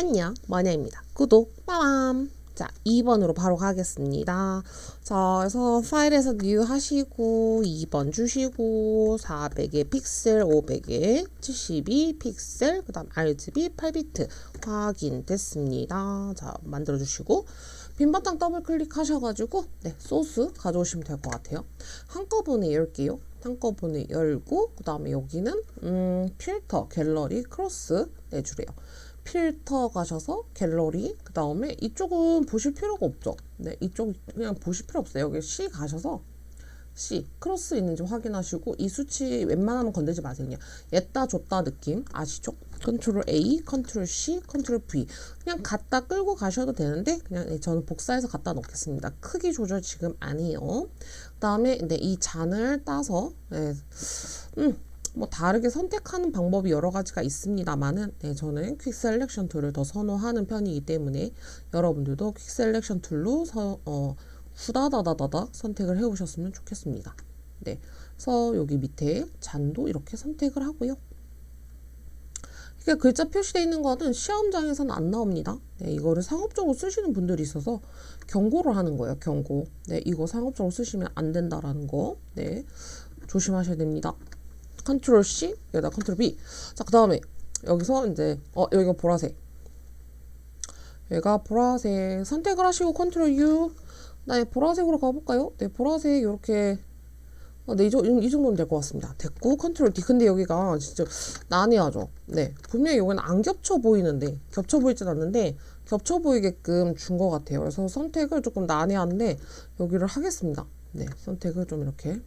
안녕 머냐입니다. 구독 빠밤 자 2번으로 바로 가겠습니다. 자 그래서 파일에서 뉴 하시고 2번 주시고 400의 픽셀 500의 72 픽셀 그 다음 RGB 8비트 확인됐습니다. 자 만들어 주시고 빈 바탕 더블 클릭하셔가지고 네 소스 가져오시면 될 것 같아요. 한꺼번에 열게요. 한꺼번에 열고 그 다음에 여기는 음, 필터 갤러리 크로스 내주래요. 필터 가셔서 갤러리 그 다음에 이쪽은 보실 필요가 없죠. 네 이쪽 그냥 보실 필요 없어요. 여기 C 가셔서 C 크로스 있는지 확인하시고 이 수치 웬만하면 건들지 마세요. 그냥 였다 줬다 느낌 아시죠? 컨트롤 A, 컨트롤 C, 컨트롤 V 그냥 갖다 끌고 가셔도 되는데 그냥 네, 저는 복사해서 갖다 놓겠습니다. 크기 조절 지금 안 해요. 그다음에 네, 이 잔을 따서 네, 음, 뭐 다르게 선택하는 방법이 여러 가지가 있습니다만은 네, 저는 퀵 셀렉션 툴을 더 선호하는 편이기 때문에 여러분들도 퀵 셀렉션 툴로 서, 어, 후다다다다다 선택을 해 오셨으면 좋겠습니다. 네, 그래서 여기 밑에 잔도 이렇게 선택을 하고요. 이게 글자 표시되어 있는 거는 시험장에서는 안 나옵니다. 네, 이거를 상업적으로 쓰시는 분들이 있어서 경고를 하는 거예요. 경고. 네, 이거 상업적으로 쓰시면 안 된다라는 거. 네, 조심하셔야 됩니다. 컨트롤 C, 여기다 컨트롤 B. 자, 그 다음에 여기서 이제 어 여기가 보라색. 얘가 보라색 선택을 하시고 컨트롤 U. 네, 보라색으로 가볼까요? 네, 보라색 이렇게 어, 네, 이, 정- 이 정도는 될것 같습니다. 됐고 컨트롤 D. 근데 여기가 진짜 난해하죠. 네, 분명히 여기는 안 겹쳐 보이는데 겹쳐 보이진 않는데 겹쳐 보이게끔 준 것 같아요. 그래서 선택을 조금 난해한데 여기를 하겠습니다. 네, 선택을 좀 이렇게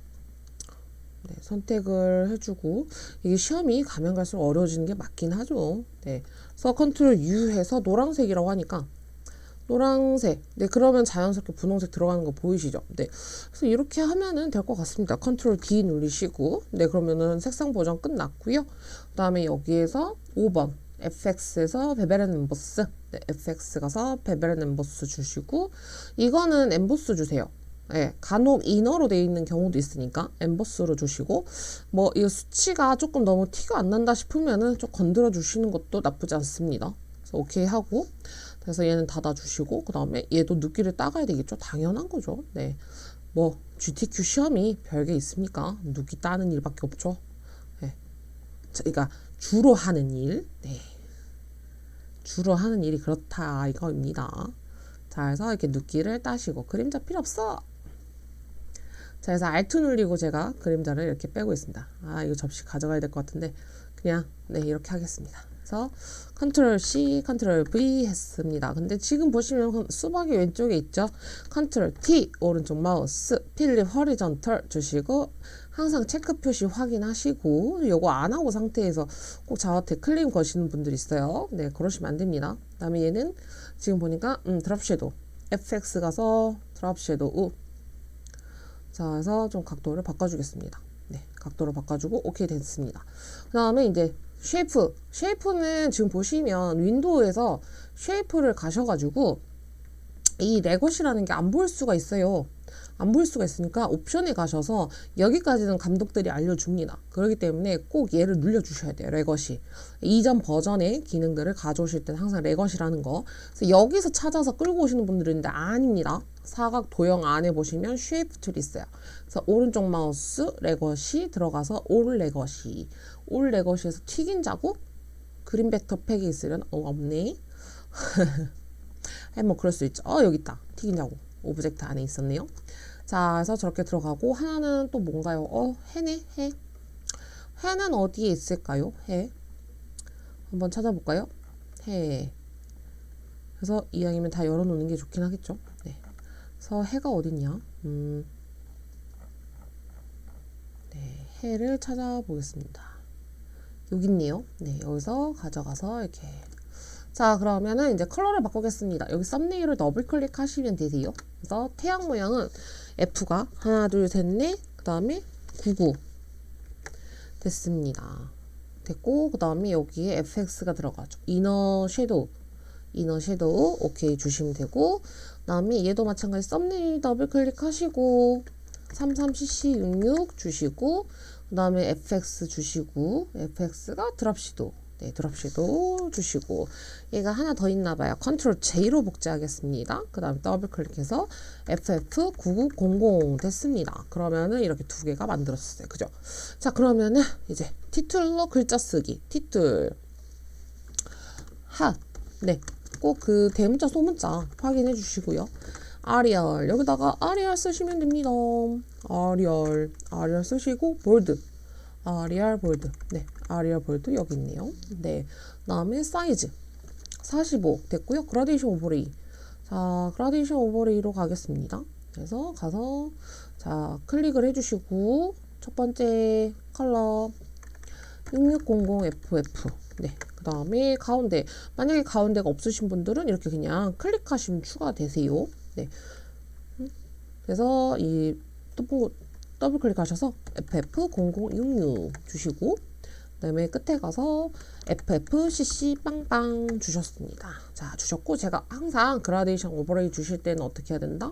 네, 선택을 해주고 이게 시험이 가면 갈수록 어려워지는 게 맞긴 하죠. 네, 그래서 컨트롤 U 해서 노란색이라고 하니까 노란색. 네, 그러면 자연스럽게 분홍색 들어가는 거 보이시죠? 네. 그래서 이렇게 하면은 될 것 같습니다. 컨트롤 D 누르시고, 네, 그러면은 색상 보정 끝났고요. 그 다음에 여기에서 5번. FX에서 베베렌 엠보스. 네, FX 가서 베베렌 엠보스 주시고, 이거는 엠보스 주세요. 예, 간혹 이너로 되어 있는 경우도 있으니까 엠보스로 주시고 뭐 이 수치가 조금 너무 티가 안 난다 싶으면은 좀 건드려 주시는 것도 나쁘지 않습니다. 그래서 오케이 하고 그래서 얘는 닫아 주시고 그 다음에 얘도 눕기를 따가야 되겠죠. 당연한 거죠. 네, 뭐 GTQ 시험이 별게 있습니까? 눕기 따는 일밖에 없죠. 네, 자, 그러니까 주로 하는 일, 네, 주로 하는 일이 그렇다 이거입니다. 자, 그래서 이렇게 눕기를 따시고 그림자 필요 없어. 자, 그래서 Alt 눌리고 제가 그림자를 이렇게 빼고 있습니다. 아, 이거 접시 가져가야 될 것 같은데 그냥 네 이렇게 하겠습니다. 그래서 컨트롤 C, 컨트롤 V 했습니다. 근데 지금 보시면 수박이 왼쪽에 있죠. 컨트롤 T 오른쪽 마우스 필립 허리전털 주시고 항상 체크 표시 확인하시고 요거 안 하고 상태에서 꼭 좌우택 클릭 거시는 분들이 있어요. 네, 그러시면 안 됩니다. 그다음에 얘는 지금 보니까 음, 드랍 섀도우 FX 가서 드랍 섀도우 자, 그래서 좀 각도를 바꿔주겠습니다. 네, 각도를 바꿔주고 오케이 됐습니다. 그 다음에 이제 쉐이프. 쉐이프는 지금 보시면 윈도우에서 쉐이프를 가셔가지고 이 레것이라는 게 안 보일 수가 있어요. 안 보일 수가 있으니까 옵션에 가셔서 여기까지는 감독들이 알려줍니다. 그렇기 때문에 꼭 얘를 눌러주셔야 돼요. 레것이. 이전 버전의 기능들을 가져오실 때는 항상 레것이라는 거. 그래서 여기서 찾아서 끌고 오시는 분들이 있는데 아닙니다. 사각 도형 안에 보시면 쉐이프 툴이 있어요. 그래서 오른쪽 마우스 레것이 들어가서 올 레것이 올 레것이에서 튀긴 자국 그린 벡터 팩이 있으면 어 없네. 뭐 그럴 수 있죠. 어 여기 있다. 튀긴 자국 오브젝트 안에 있었네요. 자, 그래서 저렇게 들어가고 하나는 또 뭔가요? 어 해네 해. 해는 어디에 있을까요? 해. 한번 찾아볼까요? 해. 그래서 이왕이면 다 열어놓는 게 좋긴 하겠죠. 네. 그래서 해가 어딨냐? 음. 네, 해를 찾아보겠습니다. 여기 있네요. 네, 여기서 가져가서 이렇게. 자, 그러면은 이제 컬러를 바꾸겠습니다. 여기 썸네일을 더블 클릭하시면 되세요. 그래서 태양 모양은 F가 하나, 둘, 셋, 넷, 그 다음에 99 됐습니다. 됐고, 그 다음에 여기에 FX가 들어가죠. 이너 섀도우, 이너 섀도우 오케이 주시면 되고, 그 다음에 얘도 마찬가지 썸네일 더블 클릭하시고 33cc66 주시고 그 다음에 fx 주시고 fx가 드랍 섀도우 네, 드랍시도 주시고 얘가 하나 더 있나 봐요. 컨트롤 J로 복제하겠습니다. 그 다음에 더블 클릭해서 FF9900 됐습니다. 그러면은 이렇게 두 개가 만들어졌어요. 그죠? 자, 그러면은 이제 티툴로 글자 쓰기. 티툴. 핫. 네. 꼭 그 대문자 소문자 확인해 주시고요. 아리얼. 여기다가 아리얼 쓰시면 됩니다. 아리얼. 아리얼 쓰시고 볼드. 아리얼 볼드. 네. 아리얼 볼드 여기 있네요. 네. 그다음에 사이즈. 45 됐고요. 그라데이션 오버레이. 자, 그라데이션 오버레이로 가겠습니다. 그래서 가서 자, 클릭을 해 주시고 첫 번째 컬러 6600FF. 네. 그 다음에 가운데. 만약에 가운데가 없으신 분들은 이렇게 그냥 클릭하시면 추가되세요. 네. 음, 그래서 이 더블, 더블 클릭하셔서 FF0066 주시고, 그 다음에 끝에 가서 FFCC 빵빵 주셨습니다. 자, 주셨고, 제가 항상 그라데이션 오버레이 주실 때는 어떻게 해야 된다?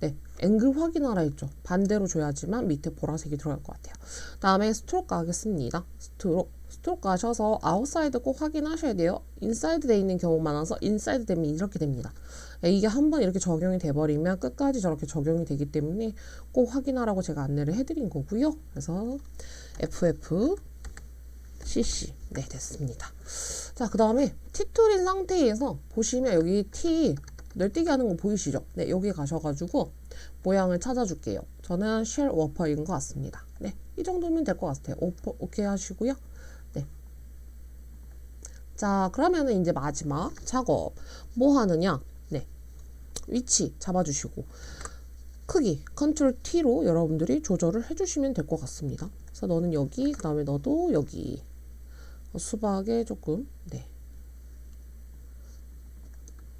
네, 앵글 확인하라 했죠. 반대로 줘야지만 밑에 보라색이 들어갈 것 같아요. 다음에 스트로크 가겠습니다. 스트로크. 스트로크 가셔서 아웃사이드 꼭 확인하셔야 돼요. 인사이드 돼 있는 경우 많아서 인사이드 되면 이렇게 됩니다. 네, 이게 한번 이렇게 적용이 돼버리면 끝까지 저렇게 적용이 되기 때문에 꼭 확인하라고 제가 안내를 해드린 거고요. 그래서 FF CC 네 됐습니다. 자그 다음에 티툴인 상태에서 보시면 여기 T 널뛰기 하는 거 보이시죠? 네 여기 가셔가지고 모양을 찾아줄게요. 저는 쉘 워퍼인 것 같습니다. 네이 정도면 될 것 같아요. 오퍼, 오케이 하시고요. 네. 자 그러면은 이제 마지막 작업 뭐 하느냐? 네 위치 잡아주시고 크기 컨트롤 T로 여러분들이 조절을 해주시면 될 것 같습니다. 그래서 너는 여기 그 다음에 너도 여기 수박에 조금 네.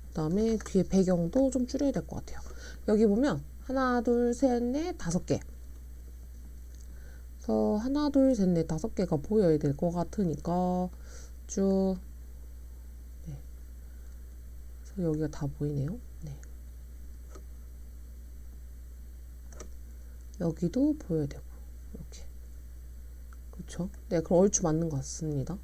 그다음에 뒤에 배경도 좀 줄여야 될 것 같아요. 여기 보면 하나, 둘, 셋, 넷, 다섯 개. 그래서 하나, 둘, 셋, 넷, 다섯 개가 보여야 될 것 같으니까 쭉 네. 그래서 여기가 다 보이네요. 네. 여기도 보여야 되고 이렇게. 그렇죠? 네, 그럼 얼추 맞는 것 같습니다.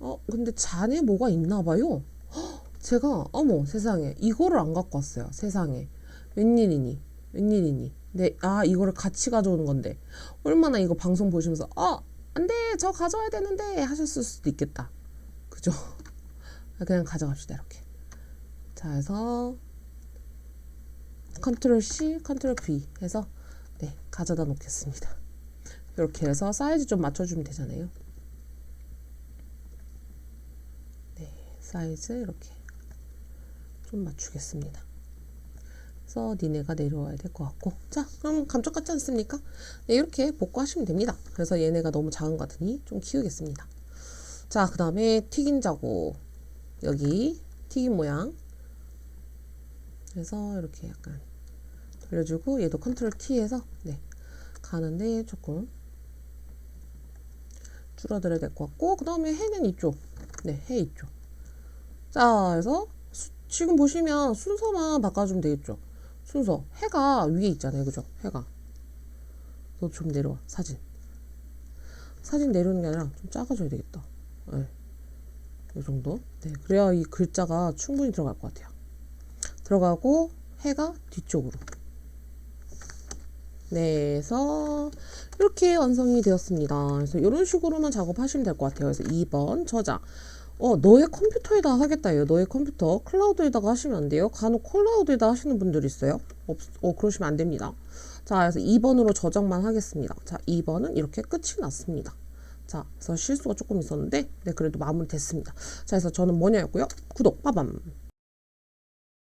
어, 근데 잔에 뭐가 있나 봐요. 헉, 제가 어머 세상에 이거를 안 갖고 왔어요. 세상에 웬일이니? 웬일이니? 네, 아 이거를 같이 가져오는 건데 얼마나 이거 방송 보시면서 아 안돼 저 가져와야 되는데 하셨을 수도 있겠다. 그죠? 아, 그냥 가져갑시다 이렇게. 자, 해서 컨트롤 C, 컨트롤 V 해서 네 가져다 놓겠습니다. 이렇게 해서 사이즈 좀 맞춰주면 되잖아요. 네, 사이즈 이렇게 좀 맞추겠습니다. 그래서 니네가 내려와야 될 것 같고 자 그럼 감쪽 같지 않습니까? 네, 이렇게 복구하시면 됩니다. 그래서 얘네가 너무 작은 것 같으니 좀 키우겠습니다. 자, 그 다음에 튀긴 자국 여기 튀긴 모양 그래서 이렇게 약간 돌려주고 얘도 컨트롤 T해서 네 가는데 조금 줄어들어야 될 것 같고 그 다음에 해는 이쪽. 네 해 이쪽. 자 그래서 수, 지금 보시면 순서만 바꿔주면 되겠죠? 순서. 해가 위에 있잖아요. 그죠? 해가. 너 좀 내려와. 사진. 사진 내려오는 게 아니라 좀 작아져야 되겠다. 네. 이 정도. 네 그래야 이 글자가 충분히 들어갈 것 같아요. 들어가고 해가 뒤쪽으로 네, 그래서 이렇게 완성이 되었습니다. 그래서 이런 식으로만 작업하시면 될 것 같아요. 그래서 2번 저장. 어, 너의 컴퓨터에다 하겠다요. 너의 컴퓨터 클라우드에다가 하시면 안 돼요. 간혹 클라우드에다 하시는 분들 있어요. 없, 어, 그러시면 안 됩니다. 자, 그래서 2번으로 저장만 하겠습니다. 자, 2번은 이렇게 끝이 났습니다. 자, 그래서 실수가 조금 있었는데, 네, 그래도 마무리 됐습니다. 자, 그래서 저는 뭐냐였고요. 구독, 빠밤.